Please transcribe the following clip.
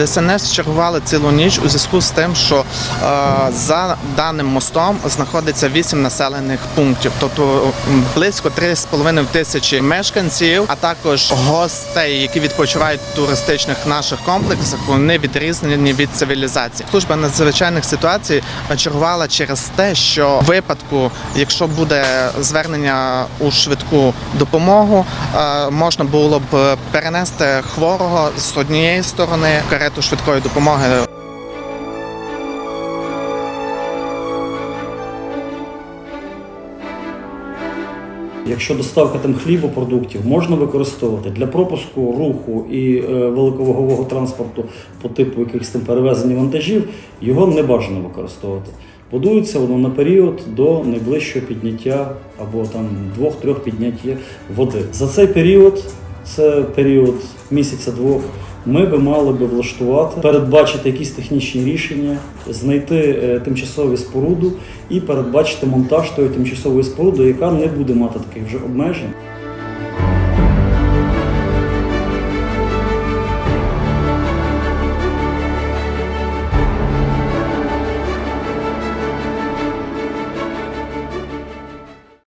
ДСНС чергували цілу ніч у зв'язку з тим, що е, за даним мостом знаходиться 8 населених пунктів, тобто близько 3,5 тисячі мешканців, а також гостей, які відпочивають в туристичних наших комплексах. Вони відрізнені від цивілізації. Служба надзвичайних ситуацій чергувала через те, що в випадку, якщо буде звернення у швидку допомогу, е, можна було б перенести хворого з однієї сторони в карету швидкої допомоги. Якщо доставка там хлібопродуктів можна використовувати для пропуску руху і е, великовагового транспорту по типу якихось там перевезення вантажів, його не бажано використовувати. Будується воно на період до найближчого підняття або там двох-трьох підняття води. За цей період, це період місяця-двох, ми би мали би влаштувати, передбачити якісь технічні рішення, знайти тимчасову тимчасові споруду і передбачити монтаж тої тимчасової споруди, яка не буде мати таких вже обмежень.